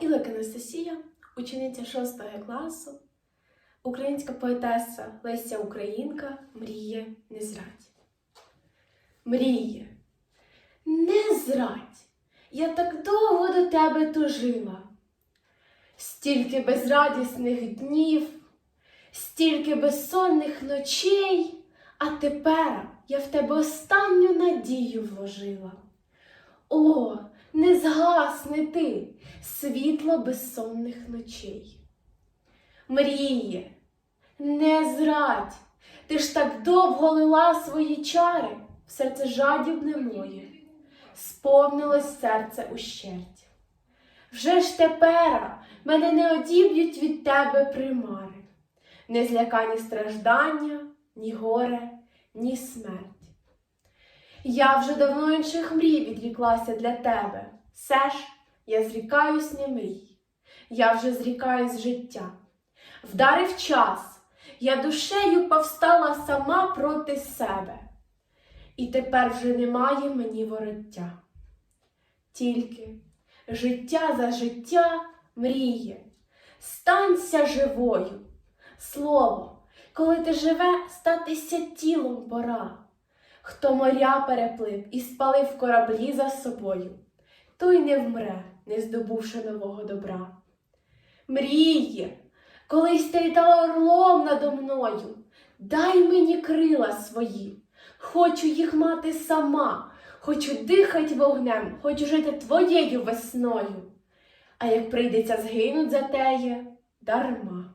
Ілик Анастасія, учениця 6 класу, українська поетеса Леся Українка мріє не зрадь. Мріє, не зрадь, я так довго до тебе тужила. Стільки безрадісних днів, стільки безсонних ночей, а тепер я в тебе останню надію вложила. О, не згасни ти, світло безсонних ночей. Мріє, не зрадь, ти ж так довго лила свої чари в серце жадібне моє, сповнилось серце ущерть. Вже ж тепер мене не одіб'ють від тебе примари, не злякані страждання, ні горе, ні смерть. Я вже давно інших мрій відріклася для тебе. Все ж я зрікаюсь не мрій, я вже зрікаюсь життя. Вдарив час, я душею повстала сама проти себе, і тепер вже немає мені вороття. Тільки життя за життя мріє, станься живою. Слово, коли ти живе, статися тілом пора. Хто моря переплив і спалив кораблі за собою, той не вмре, не здобувши нового добра. Мріє, колись ти літала орлом надо мною, дай мені крила свої, хочу їх мати сама, хочу дихать вогнем, хочу жити твоєю весною. А як прийдеться згинуть за теє, дарма.